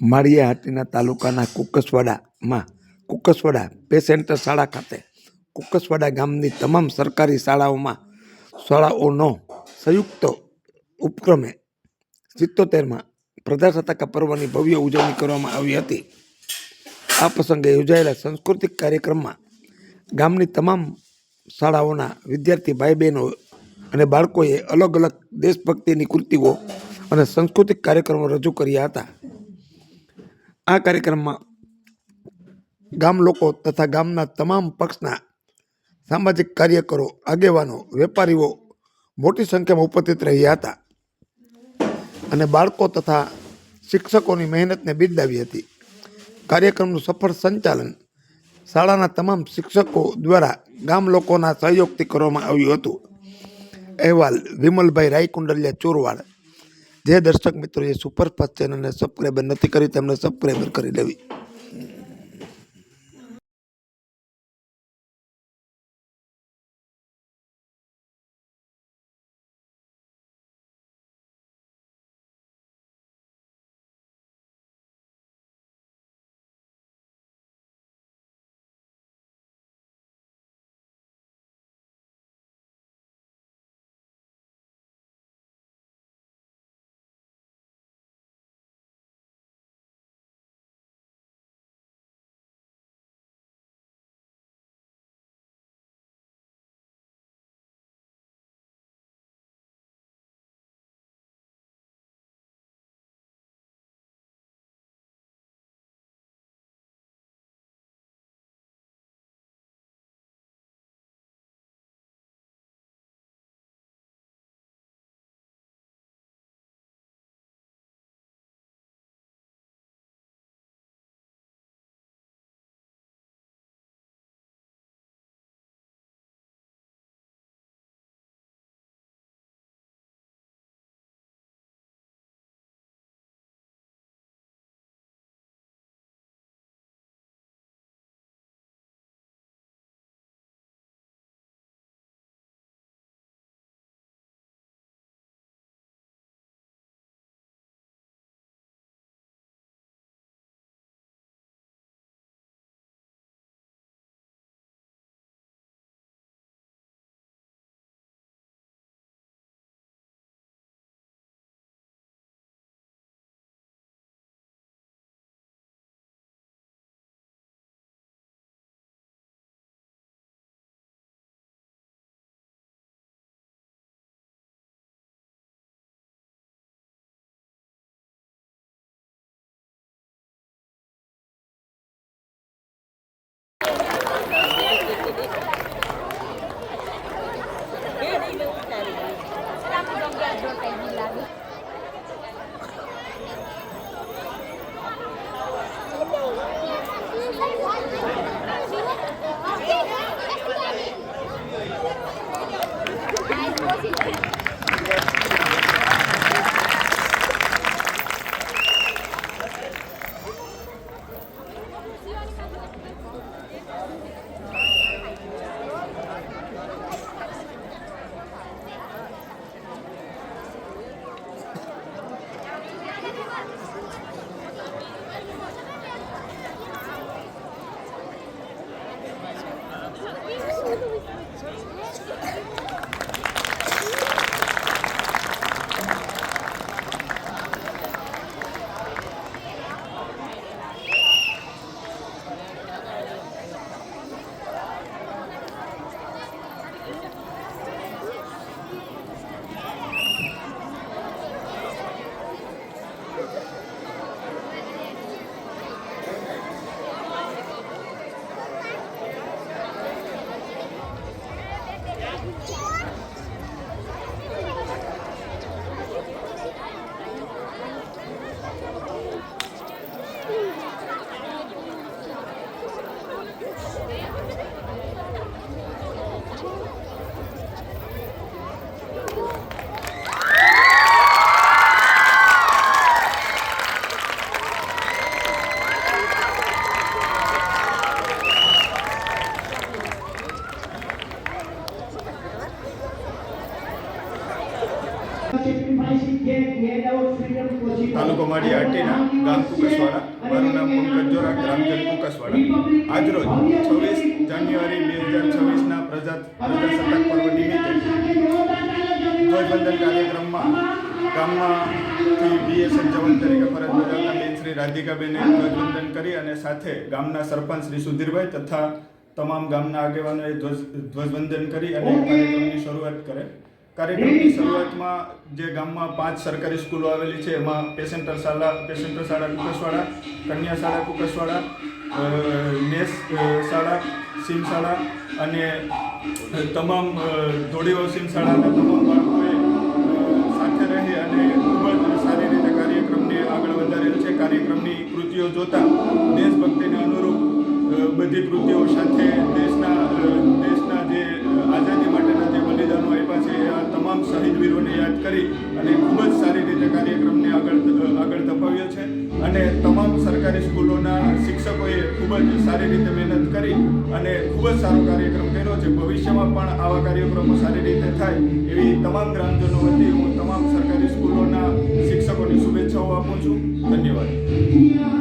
માળિયા હાટીના તાલુકાના કુકસવાડામાં, કુકસવાડા પેસેન્ટર શાળા ખાતે, કુકસવાડા ગામની તમામ સરકારી શાળાઓમાં શાળાઓનો સંયુક્ત ઉપક્રમે સિત્તોતેરમાં પ્રજાસત્તાક પર્વની ભવ્ય ઉજવણી કરવામાં આવી હતી. આ પ્રસંગે યોજાયેલા સાંસ્કૃતિક કાર્યક્રમમાં ગામની તમામ શાળાઓના વિદ્યાર્થી ભાઈ બહેનો અને બાળકોએ અલગ અલગ દેશભક્તિની કૃતિઓ અને સાંસ્કૃતિક કાર્યક્રમો રજૂ કર્યા હતા. આ કાર્યક્રમમાં ગામ લોકો તથા ગામના તમામ પક્ષના સામાજિક કાર્યકરો, આગેવાનો, વેપારીઓ મોટી સંખ્યામાં ઉપસ્થિત રહ્યા હતા અને બાળકો તથા શિક્ષકોની મહેનતને બિરદાવી હતી. કાર્યક્રમનું સફળ સંચાલન શાળાના તમામ શિક્ષકો દ્વારા ગામ લોકોના સહયોગથી કરવામાં આવ્યું હતું. અહેવાલ વિમલભાઈ રાયકુંડલિયા ચોરવાડ જે દર્શક મિત્રોએ સુપરફાસ્ટ ચેનલને સબસ્ક્રાઈબર નથી કરી તેમને સબસ્ક્રાઈબર કરી લેવી. તાલુકો માળી આટીના ગામ કુકસવાડા. મારું નામ પંકજ ગ્રામજન કુકસવાડા. આજરોજ છવ્વીસ જાન્યુઆરી બે હજાર છવ્વીસના પ્રજા પ્રજાસત્તાક પર્વ નિમિત્તે ધ્વજબંધન કાર્યક્રમમાં ગામમાંથી બીએસએફ જવાન તરીકે ફરજ બજાવતા બેન શ્રી રાધિકાબેને ધ્વજવંદન કરી અને સાથે ગામના સરપંચ શ્રી સુધીરભાઈ તથા તમામ ગામના આગેવાનોએ ધ્વજ ધ્વજવંદન કરી અને કાર્યક્રમની શરૂઆત કરે. કાર્યક્રમની શરૂઆતમાં જે ગામમાં પાંચ સરકારી સ્કૂલો આવેલી છે, એમાં પેસેન્ટર શાળા પેસેન્ટર શાળા કુકસવાડા કન્યા શાળા કુકસવાડા નેસ શાળા, સીમ શાળા અને તમામ ધોળીવાવ સીમ શાળાના તમામ બાળકોએ યાદ કરી અને ખૂબ જ સારી રીતે કાર્યક્રમને આગળ આગળ ધપાવ્યો છે. અને તમામ સરકારી સ્કૂલોના શિક્ષકોએ ખૂબ જ સારી રીતે મહેનત કરી અને ખૂબ જ સારો કાર્યક્રમ કર્યો છે. ભવિષ્યમાં પણ આવા કાર્યક્રમો સારી રીતે થાય એવી તમામ ગ્રામજનો વતી હું તમામ સરકારી સ્કૂલોના શિક્ષકોની શુભેચ્છાઓ આપું છું. ધન્યવાદ.